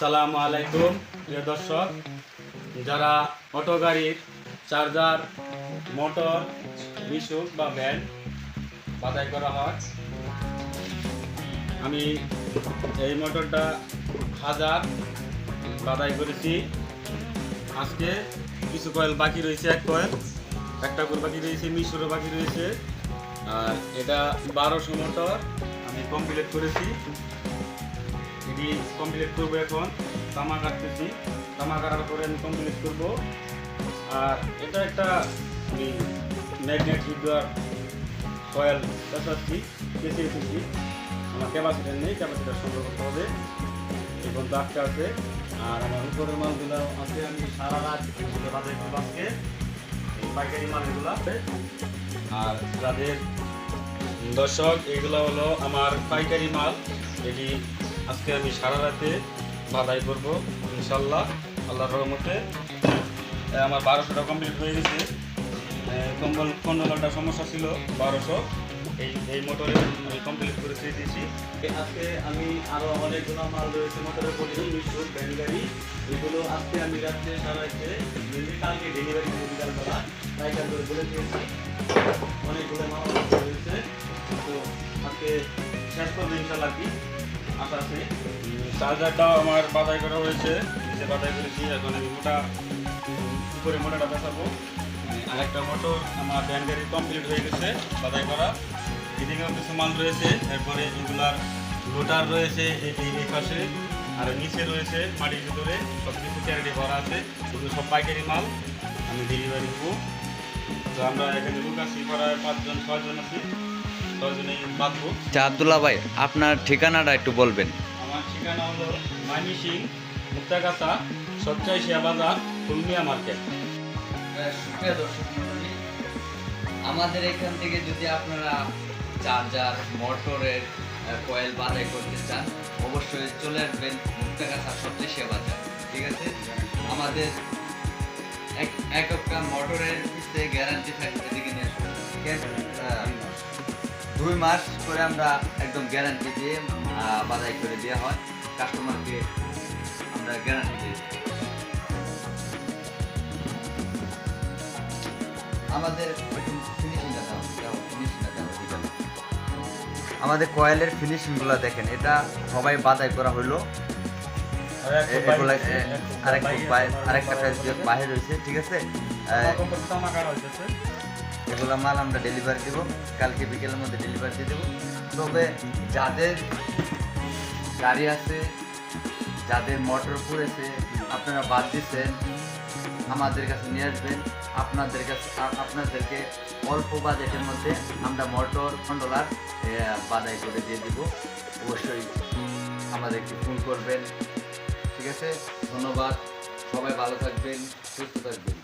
আসসালামু আলাইকুম, প্রিয় দর্শক। যারা অটো গাড়ির চার্জার, মোটর, মিশুক বা ভ্যান বাদাই করা হয়, আমি এই মোটরটা হাজার বাদাই করেছি। আজকে কিছু কয়েল বাকি রয়েছে, এক কয়েল। একটা করে বাকি রয়েছে, মিশুরও বাকি রয়েছে। আর এটা বারোশো মোটর আমি কমপ্লিট করেছি। এটি কমপ্লিট করব এখন। তামা কাটতেছি। তামা কাটার পরে আমি কমপ্লিট করব। আর এটা একটা, আমি ম্যাগনেট হিটার কয়েল পেঁচাচ্ছি পেঁচে এসেছি আমার ক্যাপাসিটার নেই ক্যাপাসিটার সংগ্রহ করতে হবে। পর্যন্ত আটকে আছে। আর আমার উপরের মালগুলো আছে, আমি সারা রাত বাজার করব আজকে। পাইকারি মালগুলো আছে। আর যাদের দর্শক, এগুলো হলো আমার পাইকারি মাল। এটি আজকে আমি সারা রাতে বাধাই করব ইনশাল্লাহ আল্লাহর রহমতে। আমার বারোশোটা কমপ্লিট হয়ে গেছে। কম্বল কন্ডলারটা সমস্যা ছিল, বারোশো। এই এই মোটরে আমি কমপ্লিট করে দিয়ে দিয়েছি। আজকে আমি আরও অনেকগুলো মাল রয়েছে, মোটরের পরিমাণ মিশুর গাড়ি এগুলো আজকে আমি রাত্রে সারা মেনলি কালকে ডেলিভারি পাইকার করে বলে দিয়েছি। অনেকগুলো মাল রয়েছে। তো আজকে শেষ করব ইনশাল্লাহ কি। চার্জারটাও আমার বাদাই করা হয়েছে। নিচে বাদাই করেছি, এখন আমি মোটা, উপরে মোটাটা বেসাবো আরেকটা মোটর আমার ব্যান গাড়ি কমপ্লিট হয়ে গেছে বাদাই করা। এদিকেও কিছু মাল রয়েছে, এরপরে এগুলার লোটার রয়েছে, এই পাশে, আর নিচে রয়েছে, মাটির ভিতরে সব কিছু ক্যারেটে ভরা আছে। এগুলো সব পাইকারি মাল, আমি ডেলিভারি দেবো। তো আমরা এখানে লোক আছি পাঁচজন, ছয়জন আছি, ছয়জনেই বাঁধবো। আচ্ছা আবদুল্লাহ ভাই, আপনার ঠিকানাটা একটু বলবেন। ঠিকানা হলো মাইমি সিং মুক্তাগাছা সচ্চাইশিয়া বাজার ফুলমিয়া মার্কেট সুপ্রিয় দর্শক আমাদের এখান থেকে যদি আপনারা চার্জার, মোটরের কয়েল বাজাই করতে চান, অবশ্যই চলে আসবেন মুক্তাগাছা সেবা যায় ঠিক আছে আমাদের এক এক মোটরের গ্যারান্টি থাকবে এদিকে নিয়ে আসুন। দুই মাস করে আমরা একদম গ্যারান্টি দিয়ে বাজাই করে দেওয়া হয়। কাস্টমারকে আমরা গ্যারান্টি দিই। আমাদের ফিনিশিংটা দাও দাও ফিনিশিংটা দাও আমাদের কয়েলের ফিনিশিংগুলো দেখেন এটা সবাই বাদাই করা হলো আরেকটা বাই- আরেকটা সাইজ বাহির ঠিক আছে? এগুলো মাল আমরা ডেলিভারি দেবো। কালকে বিকেলের মধ্যে ডেলিভারি দিয়ে দেবো। তবে যাদের গাড়ি আছে, যাদের মোটর পড়েছে, আপনারা বাদ দিচ্ছেন আমাদের কাছে নিয়ে আসবেন। আপনাদের কাছে আপনাদেরকে অল্প বাজেটের মধ্যে আমরা মোটর কন্ট্রোলার বাদাই করে দিয়ে দিব। অবশ্যই আমাদেরকে ফোন করবেন। ঠিক আছে? ধন্যবাদ। সবাই ভালো থাকবেন, সুস্থ থাকবেন।